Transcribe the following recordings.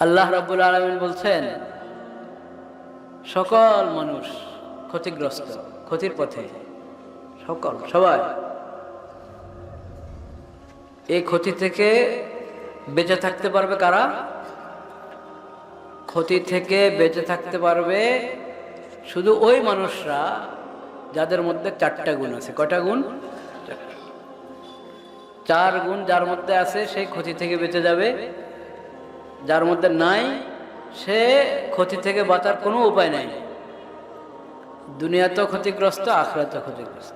আল্লাহ রাব্বুল আলমিন বলছেন, সকল মানুষ ক্ষতিগ্রস্ত, ক্ষতির পথে, সকল, সবাই এই ক্ষতি থেকে বেঁচে থাকতে পারবে কারা? ক্ষতি থেকে বেঁচে থাকতে পারবে শুধু ওই মানুষরা যাদের মধ্যে চারটা গুণ আছে। কটা গুণ? চার গুণ যার মধ্যে আছে, সেই ক্ষতি থেকে বেঁচে যাবে। যার মধ্যে নাই, সে ক্ষতি থেকে বাঁচার কোনো উপায় নাই। দুনিয়াতেও ক্ষতিগ্রস্ত আখরাতেও ক্ষতিগ্রস্ত।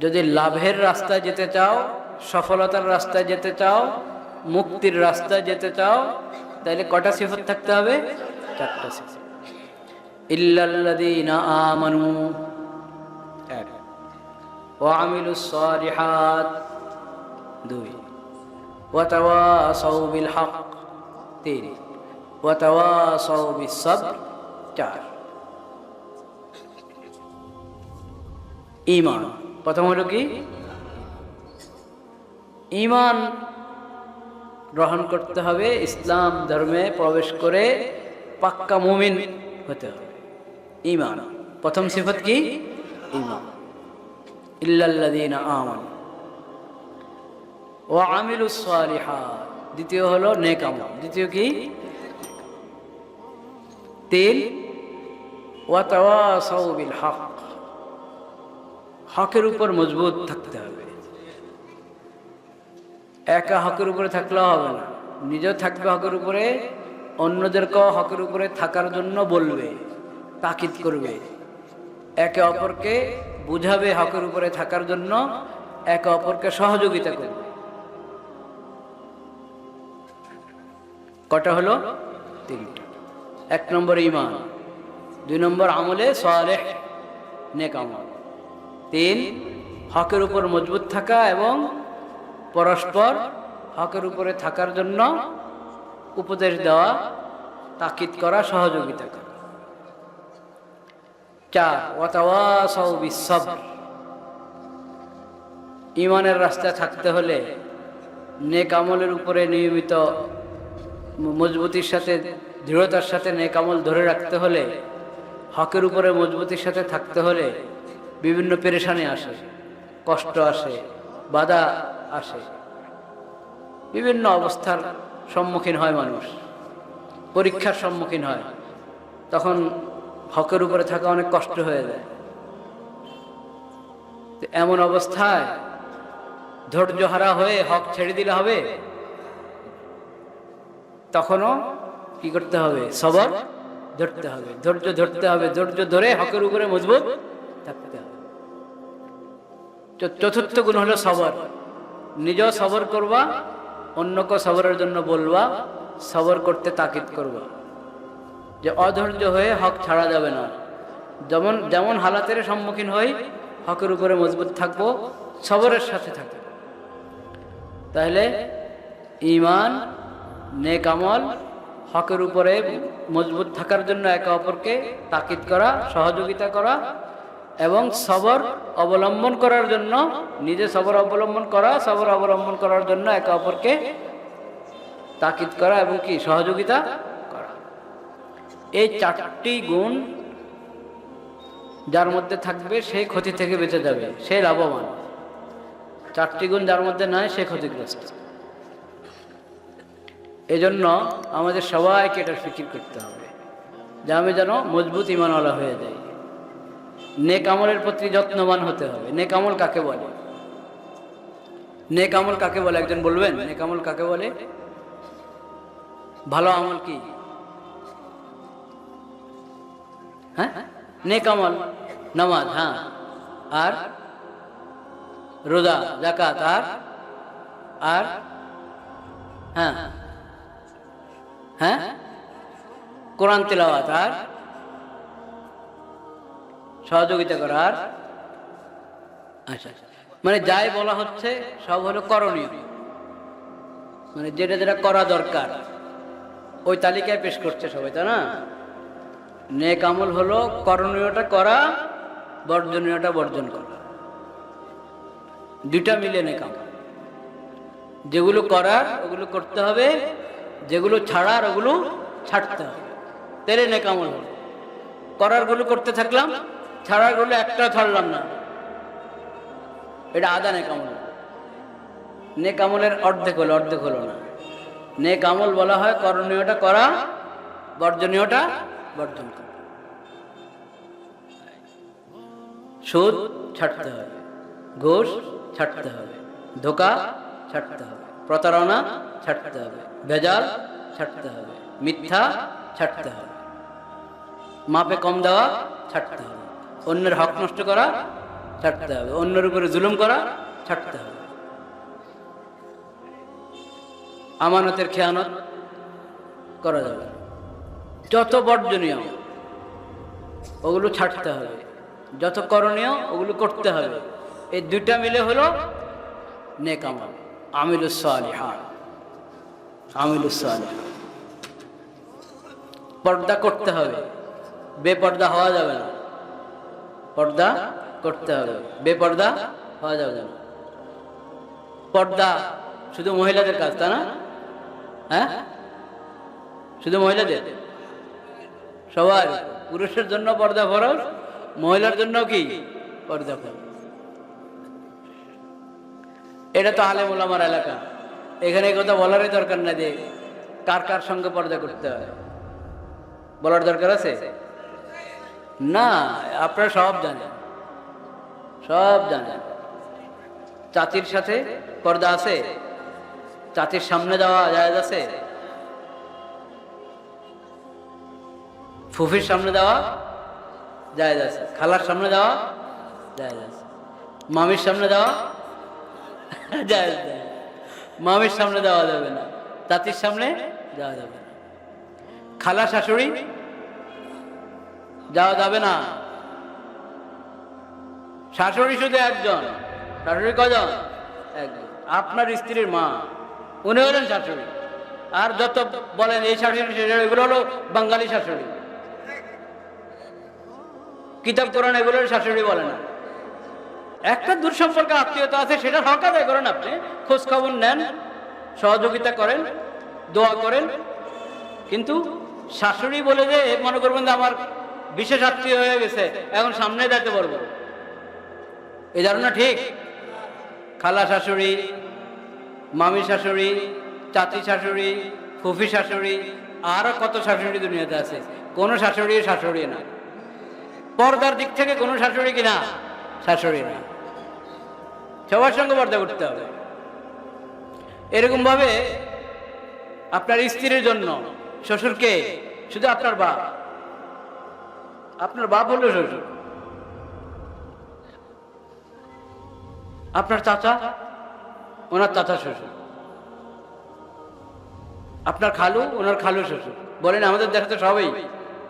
যদি লাভের রাস্তায় যেতে চাও, সফলতার রাস্তায় যেতে চাও, মুক্তির রাস্তায় যেতে চাও, তাহলে কটা সিফত থাকতে হবে? চারটা সিফত। ইল্লাল্লাযীনা আমানু, এক। ওয়া আমিলুস দুই। ওয়াতাওয়াসাউ বিল হক তিন। ওয়াতাওয়াসাউ বিস সবর চার। ইমান প্রথম হলো কি? ইমান গ্রহণ করতে হবে, ইসলাম ধর্মে প্রবেশ করে পাক্কা মুমিন হতে হবে। ইমান প্রথম সিফত কি? ইমান ইল্লাল্লাদিন আমান। ও আমিলুস সালিহাত দ্বিতীয় হলো নেক আমল দ্বিতীয় কি? তিন হক। হকের উপর মজবুত থাকতে হবে। একা হকের উপরে থাকলেও হবে না। নিজেও থাকবে হকের উপরে, অন্যদেরকেও হকের উপরে থাকার জন্য বলবে, তাকিদ করবে। একে অপরকে বুঝাবে হকের উপরে থাকার জন্য, একে অপরকে সহযোগিতা করবে। কটা হলো? তিনটা। এক নম্বর ইমান দুই নম্বর আমলে সোয়ালেহ নেক আমল। তিন, হকের উপর মজবুত থাকা এবং পরস্পর হকের উপরে থাকার জন্য উপদেশ দেওয়া, তাকিদ করা, সহযোগিতা করা। চার ওয়াতাওয়াসাউ বিসবর ইমানের রাস্তায় থাকতে হলে নেক আমলের উপরে নিয়মিত মজবুতির সাথে, দৃঢ়তার সাথে নেকামল ধরে রাখতে হলে, হকের উপরে মজবুতির সাথে থাকতে হলে বিভিন্ন পেরেশানি আসে, কষ্ট আসে, বাধা আসে। বিভিন্ন অবস্থার সম্মুখীন হয় মানুষ, পরীক্ষার সম্মুখীন হয়। তখন হকের উপরে থাকা অনেক কষ্ট হয়ে যায়। এমন অবস্থায় ধৈর্য হারা হয়ে হক ছেড়ে দিলে হবে? তখনও কি করতে হবে? সবর ধরতে হবে। ধৈর্য ধরতে হবে। ধৈর্য ধরে হকের উপরে মজবুত থাকতে হবে। চতুর্থ গুণ হলো সবর। নিজেও সবর করবা, অন্যকে সবরের জন্য বলবা, সবর করতে তাকিদ করবা। যে অধৈর্য হয়ে হক ছাড়া যাবে না। যেমন যেমন হালাতের সম্মুখীন হই, হকের উপরে মজবুত থাকব, সবরের সাথে থাকব। তাহলে ইমান নেক আমল হকের উপরে মজবুত থাকার জন্য একে অপরকে তাকিদ করা, সহযোগিতা করা এবং সবর অবলম্বন করার জন্য, নিজে সবর অবলম্বন করা, সবর অবলম্বন করার জন্য একে অপরকে তাকিদ করা এবং কি, সহযোগিতা করা। এই চারটি গুণ যার মধ্যে থাকবে সেই ক্ষতি থেকে বেঁচে যাবে, সে লাভবান। চারটি গুণ যার মধ্যে নাই, সে ক্ষতিগ্রস্ত। এজন্য আমাদের সবাইকে এটার ফিকির করতে হবে, যে আমি যেন মজবুত ইমানওয়ালা হয়ে যাই। নেক আমলের প্রতি যত্নবান হতে হবে। নেক আমল কাকে বলে? নেক আমল কাকে বলে? একজন বলবেন? নেক আমল কাকে বলে? ভালো আমল কি? হ্যাঁ? নেক নামাজ হ্যাঁ। আর রোজা জাকাত আর? আর? হ্যাঁ। হ্যাঁ? কোরআন তেলাওয়াত আর সহযোগিতা করা আর? আচ্ছা মানে যাই বলা হচ্ছে, সব হলো করণীয়। মানে যেটা যেটা করা দরকার, ওই তালিকায় পেশ করছে সবাই, তাই না? নেক আমল হলো করণীয়টা করা, বর্জনীয়টা বর্জন করা। দুটা মিলে নেক আমল। যেগুলো করার, ওগুলো করতে হবে যেগুলো ছাড়ার ওগুলো ছাড়তে হবে তেরে নেকামল হলো। করারগুলো করতে থাকলাম ছাড়ারগুলো একটাও ছাড়লাম না। এটা আদা নেকামল নেকামলের অর্ধেক হলো অর্ধেক হলো না। নেকামল বলা হয় করণীয়টা করা, বর্জনীয়টা বর্জন করা। সুদ ছাড়তে হবে, ঘুষ ছাড়তে হবে, ধোকা ছাড়তে হবে। প্রতারণা ছাড়তে হবে ভেজাল ছাড়তে হবে, মিথ্যা ছাড়তে হবে। মাপে কম দেওয়া ছাড়তে হবে, অন্যের হক নষ্ট করা ছাড়তে হবে, অন্যের উপরে জুলুম করা ছাড়তে হবে। আমানতের খেয়ানত করা যাবে। যত বর্জনীয় ওগুলো ছাড়তে হবে, যত করণীয় ওগুলো করতে হবে। এই দুইটা মিলে হলো নেকামল আমিলুসালিহান আমিলুসালিহান পর্দা করতে হবে, বেপর্দা হওয়া যাবে না। পর্দা করতে হবে, বেপর্দা হওয়া যাবে না। পর্দা শুধু মহিলাদের কাজ তা না? হ্যাঁ? শুধু মহিলাদের? সবার পুরুষের জন্য পর্দা ফরজ, মহিলার জন্য কি? পর্দা ফরজ। এটা তো আলেম ওলামার এলাকা। এখানে কথা বলারই দরকার না যে কার কার সঙ্গে পর্দা করতে হয়। বলার দরকার আছে? না, আপনারা সব জানেন। সব জানেন। চাচির সাথে পর্দা আছে? চাচির সামনে যাওয়া জায়েজ আছে? ফুফির সামনে দেওয়া জায়েজ আছে। খালার সামনে দেওয়া জায়েজ আছে। মামির সামনে দেওয়া জায়েজ। মামির সামনে দেওয়া যাবে না। চাচির সামনে যাওয়া যাবে না। খালা শাশুড়ি, যাওয়া যাবে না। শাশুড়ি শুধু একজন। শাশুড়ি কজন? একজন। আপনার স্ত্রীর মা। উনি হলেন শাশুড়ি। আর যত বলেন এই শাশুড়ি, এগুলো হলো বাঙালি শাশুড়ি। কিতাব কোরআন এগুলোর শাশুড়ি বলে না। একটা দূর সম্পর্কে আত্মীয়তা আছে, সেটা হক আদায় করেন আপনি। খোঁজ খবর নেন, সহযোগিতা করেন, দোয়া করেন। কিন্তু শাশুড়ি বলে যে মনে করবেন যে আমার বিশেষ আত্মীয় হয়ে গেছে, এখন সামনে যেতে পারব। এই ধারণা ঠিক? খালা শাশুড়ি, মামি শাশুড়ি, চাচি শাশুড়ি, ফুফি শাশুড়ি, আরও কত শাশুড়ি দুনিয়াতে আছে। কোনো শাশুড়ি শাশুড়ি না। পর্দার দিক থেকে কোনো শাশুড়ি কিনা শাশুড়ি না। সবার সঙ্গে পর্দা করতে হবে। এরকম ভাবে আপনার স্ত্রীর জন্য, শ্বশুরকে, শুধু আপনার বাপ। আপনার বাপ হলো শ্বশুর। আপনার চাচা, ওনার চাচা শ্বশুর। আপনার খালু, ওনার খালু শ্বশুর। বলেন, আমাদের দেশে তো সবাই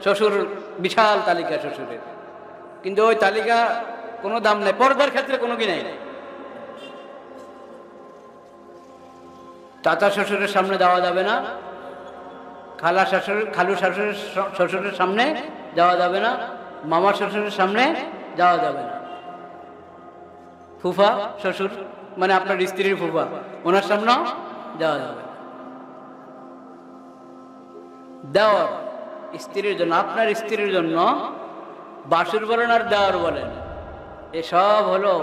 শ্বশুর বিশাল তালিকা শ্বশুরের। কিন্তু ওই তালিকা কোনো দাম নেই। পর্দার ক্ষেত্রে কোনো কি নেই? চাচা শ্বশুরের সামনে যাওয়া যাবে না, খালা শাশুড় খালু শাশুড়ের শ্বশুরের সামনে যাওয়া যাবে না, মামা শ্বশুরের সামনে যাওয়া যাবে না। ফুফা শ্বশুর মানে আপনার স্ত্রীর ফুফা, ওনার সামনেও যাওয়া যাবে দেওয়ার, স্ত্রীর জন্য, আপনার স্ত্রীর জন্য বাসুর বলেন আর দেওয়ার বলেন, এসব হলো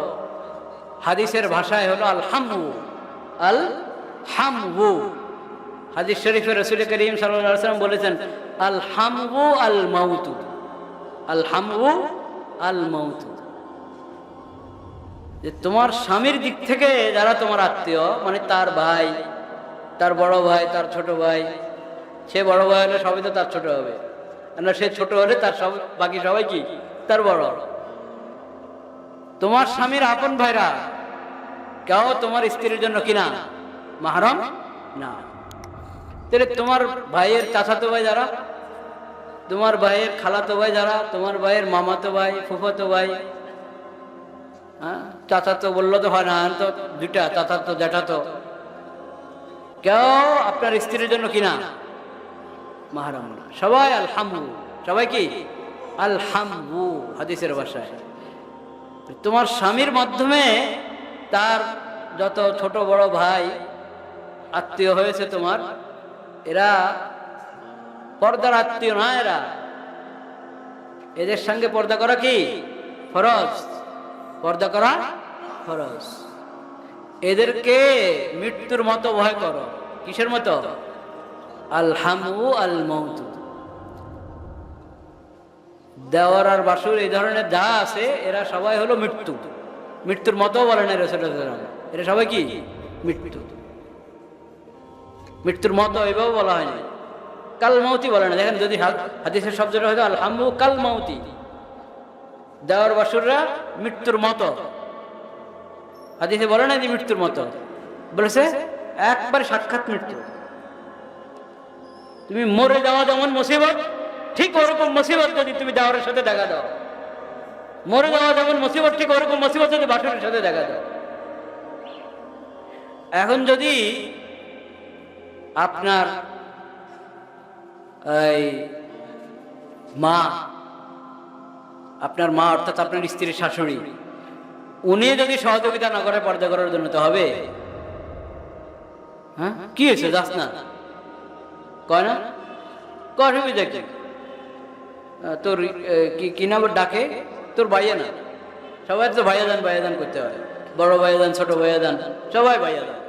হাদিসের ভাষায় হলো আল হামু আল হামু হাদিস শরীফের রসুল করিম সাল্লাম বলেছেন আল হামু আল মাউতু আল হামু আল মাউতু যে তোমার স্বামীর দিক থেকে যারা তোমার আত্মীয় মানে তার ভাই, তার বড় ভাই, তার ছোট ভাই, সে বড় ভাই হলে সবই তো তার ছোট হবে। না, সে ছোট হলে তার সব, বাকি সবাই কি? তার বড়। তোমার স্বামীর আপন ভাইরা, কেউ তোমার স্ত্রীর জন্য কিনা? মাহারম? না। তাহলে তোমার ভাইয়ের চাচাতো ভাই যারা? তোমার ভাইয়ের খালাতো ভাই যারা? তোমার ভাইয়ের মামাতো ভাই, ফুফাতো ভাই? হ্যাঁ? চাচা তো বলল তো হয় না তো দুটা চাচা তো জ্যাঠা তো কেউ আপনার স্ত্রীর জন্য কিনা? মাহারাম না। সবাই আলহামু সবাই কি? আলহামু হাদিসের ভাষায়। তোমার স্বামীর মাধ্যমে তার যত ছোট বড় ভাই আত্মীয় হয়েছে তোমার? এরা পর্দার আত্মীয় না এরা? এদের সঙ্গে পর্দা করা কি? ফরজ। পর্দা করা ফরজ। এদেরকে মৃত্যুর মতো ভয় করো। কিসের মতো? আল হামু আল মৌতু। দেওয়ার আর বাসুর এই ধরনের যা আছে, এরা সবাই হলো মৃত্যু। মৃত্যুর মতো বলে না রসুলাম এরা সবাই কি? মৃত্যু। মৃত্যুর মতো এভাবে বলা হয়নি। না কাল মাউতি বলে না। দেখেন যদি হাদ- হাদিসের শব্দটা হয়তো আল হামু কাল মাউতি দেওয়ার বাসুররা মৃত্যুর মতো। হাদিসে বলে না যে মৃত্যুর মতো। বলেছে, একবার সাক্ষাৎ মৃত্যু। তুমি মরে যাওয়া যেমন মুসিবত, ঠিক ওরকম মুসিবত যদি তুমি দেওয়ারের সাথে দেখা দাও। মরে যাওয়া যেমন মুসিবত, ঠিক ওরকম মুসিবত যদি বাসুরের সাথে দেখা দাও। এখন যদি আপনার এই মা, আপনার মা অর্থাৎ আপনার স্ত্রীর শাশুড়ি, উনি যদি সহযোগিতা না করে পর্দা করার জন্য, তো হবে? হ্যাঁ? কি হয়েছে? যাস না। কয় না? কয় অসুবিধা কি তোর কি কি নাম ডাকে? তোর ভাইয়া না? সবাই তো ভাইয়া দান ভাইয়া দান করতে হয়। বড় ভাইয়া দান, ছোট ভাইয়া দান, সবাই ভাইয়া দান।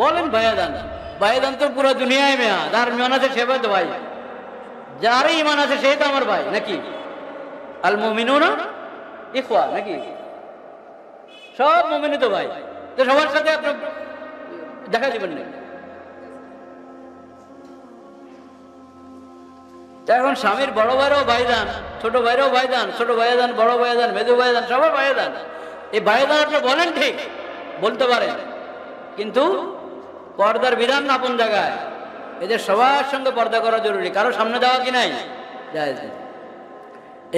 বলেন ভাইয়া দান। ভাইয়া তো পুরো দুনিয়ায় মেয়া যার ইমান আছে সে তো ভাই। যার ইমান আছে সে তো আমার ভাই, নাকি? আল মমিনু না ইখওয়া, নাকি? সব মমিনু তো ভাই। তো সবার সাথে আপনার দেখা দিবেন না এখন স্বামীর বড় ভাইরাও ভাইদান ছোট ভাইরাও ভাইদান ছোট ভাইদান বড় ভাইদান মেজু ভাইদান সবাই ভাইদান এই ভাইদান আপনি বলেন ঠিক, বলতে পারেন। কিন্তু পর্দার বিধান না আপন জায়গায়? এদের সবার সঙ্গে পর্দা করা জরুরি। কারও সামনে দেওয়া কি নাই?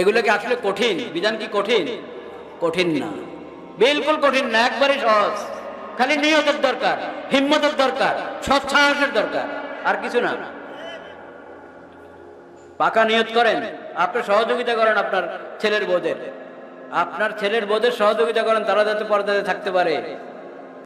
এগুলো কি আসলে কঠিন? বিধান কি কঠিন? কঠিন না। বিলকুল কঠিন না, একবারই সহজ। খালি নিয়তের দরকার, হিম্মতের দরকার সৎসাহসের দরকার, আর কিছু না। পাকা নিয়ত করেন, আপনি সহযোগিতা করেন আপনার ছেলের বোধের। আপনার ছেলের বোধের সহযোগিতা করেন, তারা যাতে পর্দাতে থাকতে পারে।